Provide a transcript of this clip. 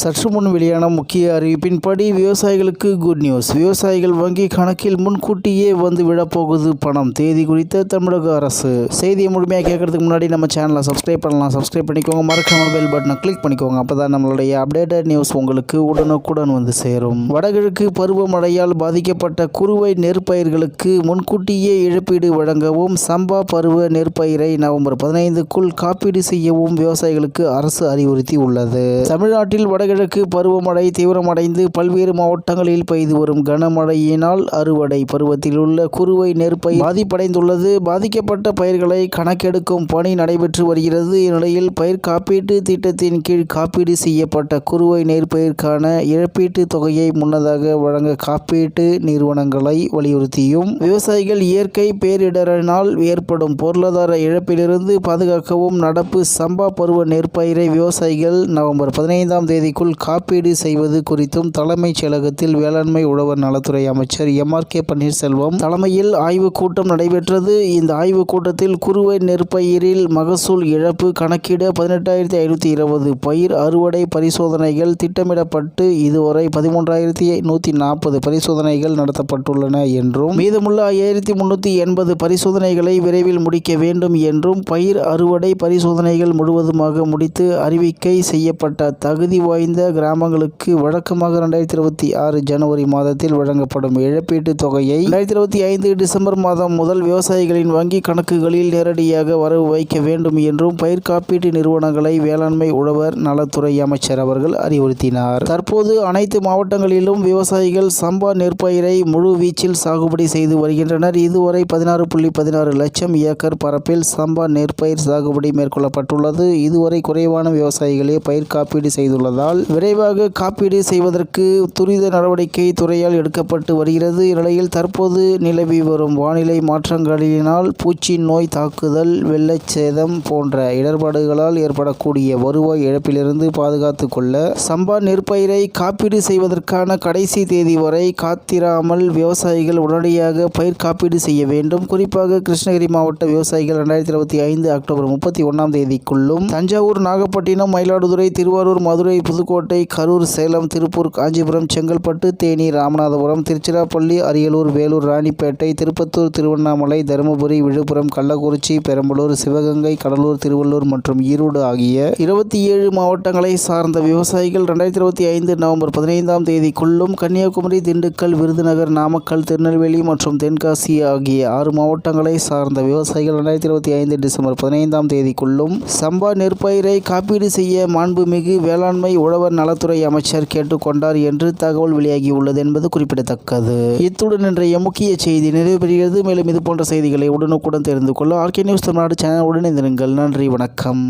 சற்று முன் வெளியான முக்கிய அறிவிப்பின்படி விவசாயிகளுக்கு குட் நியூஸ் விவசாயிகள் வங்கி கணக்கில் முன்கூட்டியே வந்து விடப்போகுது பணம். தேதி குறித்த தமிழக அரசு. செய்தியை முழுமையாக கேட்கறதுக்கு முன்னாடி நம்ம சேனலை சப்ஸ்கிரைப் பண்ணலாம். சப்ஸ்கிரைப் பண்ணிக்கோங்க. மறக்காம பெல் பட்டனை கிளிக் பண்ணிக்கோங்க. அப்போ தான் நம்மளுடைய அப்டேட்டட் நியூஸ் உங்களுக்கு உடனுக்குடன் வந்து சேரும். வடகிழக்கு பருவமழையால் பாதிக்கப்பட்ட குறுவை நெற்பயிர்களுக்கு முன்கூட்டியே இழப்பீடு வழங்கவும் சம்பா பருவ நெற்பயிரை நவம்பர் பதினைந்துக்குள் காப்பீடு செய்யவும் விவசாயிகளுக்கு அரசு அறிவுறுத்தி உள்ளது தமிழ்நாட்டில் வட வடகிழக்கு பருவமழை தீவிரமடைந்து பல்வேறு மாவட்டங்களில் பெய்து வரும் கனமழையினால் அறுவடை பருவத்தில் உள்ள குறுவை நெற்பயிர் பாதிப்படைந்துள்ளது. பாதிக்கப்பட்ட பயிர்களை கணக்கெடுக்கும் பணி நடைபெற்று வருகிறது. இந்நிலையில் பயிர் காப்பீட்டு திட்டத்தின் கீழ் காப்பீடு செய்யப்பட்ட குறுவை நெற்பயிர்க்கான இழப்பீட்டு தொகையை முன்னதாக வழங்க காப்பீட்டு நிறுவனங்களை வலியுறுத்தியும் விவசாயிகள் இயற்கை பேரிடரினால் ஏற்படும் பொருளாதார இழப்பிலிருந்து பாதுகாக்கவும் நடப்பு சம்பா பருவ நெற்பயிரை விவசாயிகள் நவம்பர் பதினைந்தாம் தேதி தேதிக்குள் காப்பீடு செய்வது குறித்தும் தலைமைச் செயலகத்தில் வேளாண்மை உழவர் நலத்துறை அமைச்சர் எம் ஆர் கே பன்னீர்செல்வம் தலைமையில் ஆய்வுக் கூட்டம் நடைபெற்றது. இந்த ஆய்வுக் கூட்டத்தில் குறுவை நெற்பயிரில் மகசூல் இழப்பு கணக்கிட பதினெட்டாயிரத்தி ஐநூற்றி இருபது பயிர் அறுவடை பரிசோதனைகள் திட்டமிடப்பட்டு இதுவரை பதிமூன்றாயிரத்தி நூற்றி நாற்பது பரிசோதனைகள் நடத்தப்பட்டுள்ளன என்றும் மீதமுள்ள ஐயாயிரத்தி முன்னூற்றி எண்பது பரிசோதனைகளை விரைவில் முடிக்க வேண்டும் என்றும் பயிர் அறுவடை பரிசோதனைகள் முழுவதுமாக முடித்து அறிவிக்கை செய்யப்பட்ட தகுதி வாய்ந்த கிராமங்களுக்கு வழக்கமாக ரெண்டாயிரத்தி இருபத்தி ஆறு ஜனவரி மாதத்தில் வழங்கப்படும் இழப்பீட்டுத் தொகையை ரெண்டாயிரத்தி இருபத்தி ஐந்து டிசம்பர் மாதம் முதல் விவசாயிகளின் வங்கி கணக்குகளில் நேரடியாக வரவு வைக்க வேண்டும் என்றும் பயிர் காப்பீட்டு நிறுவனங்களை வேளாண்மை உழவர் நலத்துறை அமைச்சர் அவர்கள் அறிவுறுத்தினார். தற்போது அனைத்து மாவட்டங்களிலும் விவசாயிகள் சம்பா நெற்பயிரை முழு வீச்சில் சாகுபடி செய்து வருகின்றனர். இதுவரை பதினாறு புள்ளி பதினாறு லட்சம் ஏக்கர் பரப்பில் சம்பா நெற்பயிர் சாகுபடி மேற்கொள்ளப்பட்டுள்ளது. இதுவரை குறைவான விவசாயிகளே பயிர் காப்பீடு செய்துள்ளதால் விரைவாக காப்பீடு செய்வதற்கு துரித நடவடிக்கை துறையால் எடுக்கப்பட்டு வருகிறது. இந்நிலையில் தற்போது நிலவி வரும் வானிலை மாற்றங்களினால் பூச்சி நோய் தாக்குதல் வெள்ளச் சேதம் போன்ற இடர்பாடுகளால் ஏற்படக்கூடிய வருவாய் இழப்பிலிருந்து பாதுகாத்து கொள்ள சம்பா நெற்பயிரை காப்பீடு செய்வதற்கான கடைசி தேதி வரை காத்திராமல் விவசாயிகள் உடனடியாக பயிர் காப்பீடு செய்ய வேண்டும். குறிப்பாக கிருஷ்ணகிரி மாவட்ட விவசாயிகள் ரெண்டாயிரத்தி இருபத்தி ஐந்து அக்டோபர் முப்பத்தி ஒன்றாம் தேதிக்குள்ளும் தஞ்சாவூர் நாகப்பட்டினம் மயிலாடுதுறை திருவாரூர் மதுரை புதுக்கோட்டை கரூர் சேலம் திருப்பூர் காஞ்சிபுரம் செங்கல்பட்டு தேனி ராமநாதபுரம் திருச்சிராப்பள்ளி அரியலூர் வேலூர் ராணிப்பேட்டை திருப்பத்தூர் திருவண்ணாமலை தருமபுரி விழுப்புரம் கள்ளக்குறிச்சி பெரம்பலூர் சிவகங்கை கடலூர் திருவள்ளூர் மற்றும் ஈரோடு ஆகிய இருபத்தி ஏழு மாவட்டங்களை சார்ந்த விவசாயிகள் ரெண்டாயிரத்தி இருபத்தி ஐந்து நவம்பர் பதினைந்தாம் தேதிக்குள்ளும் கன்னியாகுமரி திண்டுக்கல் விருதுநகர் நாமக்கல் திருநெல்வேலி மற்றும் தென்காசி ஆகிய ஆறு மாவட்டங்களை சார்ந்த விவசாயிகள் ரெண்டாயிரத்தி இருபத்தி ஐந்து டிசம்பர் பதினைந்தாம் தேதிக்குள்ளும் சம்பா நெற்பயிரை காப்பீடு செய்ய மாண்புமிகு வேளாண்மை உழவர் நலத்துறை அமைச்சர் கேட்டுக்கொண்டார் என்று தகவல் வெளியாகியுள்ளது என்பது குறிப்பிடத்தக்கது. இத்துடன் இன்றைய முக்கிய செய்தி நிறைவு பெறுகிறது மேலும் இது போன்ற செய்திகளை உடனுக்குடன் தெரிந்து கொள்ள ஆர்கே நியூஸ் தமிழ்நாடு சேனல் உடனே இருங்கள் நன்றி வணக்கம்.